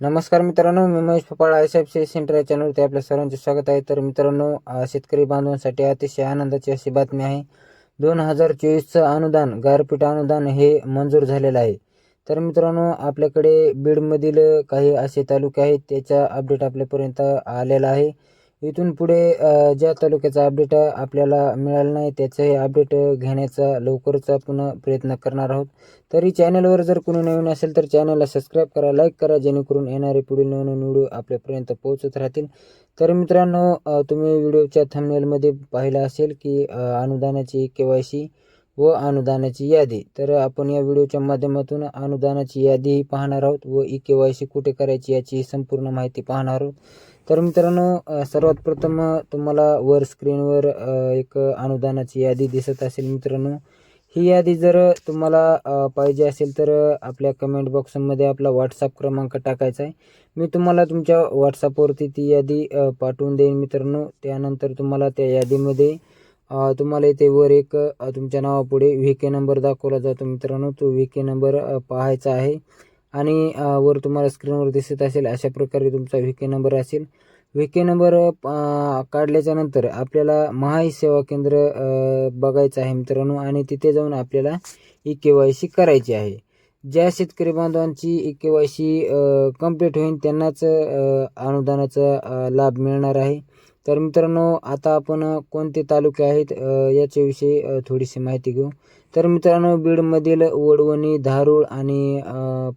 नमस्कार मित्रांनो मी Mahesh Papal I S F C centre या चॅनलवरती आपल्या सर्वांचे स्वागत आहे. तर मित्रांनो शेतकरी बांधवांसाठी अतिशय आनंदाची अशी बातमी आहे. दोन हजार चोवीसचं अनुदान गारपीट अनुदान हे मंजूर झालेलं आहे. तर मित्रांनो आपल्याकडे बीडमधील काही असे तालुके आहेत त्याचा अपडेट आपल्यापर्यंत आलेला आहे. इथून पुढे ज्या तालुक्याचा अपडेट आपल्याला मिळालं नाही त्याचंही अपडेट घेण्याचा लवकरच आपण प्रयत्न करणार आहोत. तरी चॅनलवर जर कोणी नवीन असेल तर चॅनलला सबस्क्राईब करा लाईक करा जेणेकरून येणारे पुढील नवीन व्हिडिओ आपल्यापर्यंत पोहोचत राहतील. तर मित्रांनो तुम्ही व्हिडिओच्या थंबनेलमध्ये पाहिलं असेल की अनुदानाची के वाय सी व अनुदानाची यादी. तर आपण या व्हिडिओच्या माध्यमातून अनुदानाची यादीही पाहणार आहोत व ई के वाय सी कुठे करायची याची संपूर्ण माहिती पाहणार आहोत. तर मित्रांनो सर्वात प्रथम तुम्हाला वर स्क्रीनवर एक अनुदानाची यादी दिसत असेल मित्रांनो. ही यादी जर तुम्हाला पाहिजे असेल तर आपल्या कमेंट बॉक्समध्ये आपला व्हॉट्सअप क्रमांक टाकायचा आहे. मी तुम्हाला तुमच्या व्हॉट्सअपवरती ती यादी पाठवून देईन मित्रांनो. त्यानंतर तुम्हाला त्या यादीमध्ये तुम्हाला इथे वर एक तुमच्या नावापुढे व्ही के नंबर दाखवला जातो मित्रांनो. तो व्ही के नंबर पाहायचा आहे. आणि वर तुम्हाला स्क्रीनवर दिसत असेल अशा प्रकारे तुमचा व्ही के नंबर असेल. व्ही के नंबर काढल्याच्यानंतर आपल्याला महाई सेवा केंद्र बघायचं आहे मित्रांनो. आणि तिथे जाऊन आपल्याला ई के वाय सी करायची आहे. ज्या शेतकरी बांधवांची E K Y C complete होईल त्यांनाच अनुदानाचा लाभ मिळणार आहे. तर मित्रांनो आता आपण कोणते तालुके आहेत याच्याविषयी थोडीशी माहिती घेऊ. तर मित्रांनो बीडमधील वडवणी धारूळ आणि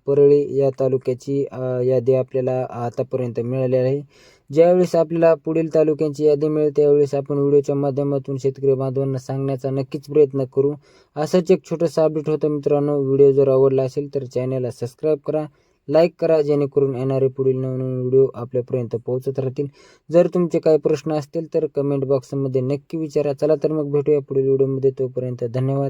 परळी या तालुक्याची यादी आपल्याला आतापर्यंत मिळाली आहे. ज्यावेळेस आपल्याला पुढील तालुक्यांची यादी मिळेल त्यावेळेस आपण व्हिडिओच्या माध्यमातून शेतकरी बांधवांना सांगण्याचा नक्कीच प्रयत्न करू. असंच एक छोटंसं अपडेट होतं मित्रांनो व्हिडिओ जर आवडला असेल तर चॅनलला सबस्क्राईब करा. लाईक करा जेणेकरून येणारे पुढील नवनवीन व्हिडिओ आपल्यापर्यंत पोहोचत राहतील. जर तुमचे काही प्रश्न असतील तर कमेंट बॉक्समध्ये नक्की विचारा. चला तर मग भेटूया पुढील व्हिडिओमध्ये. तोपर्यंत धन्यवाद.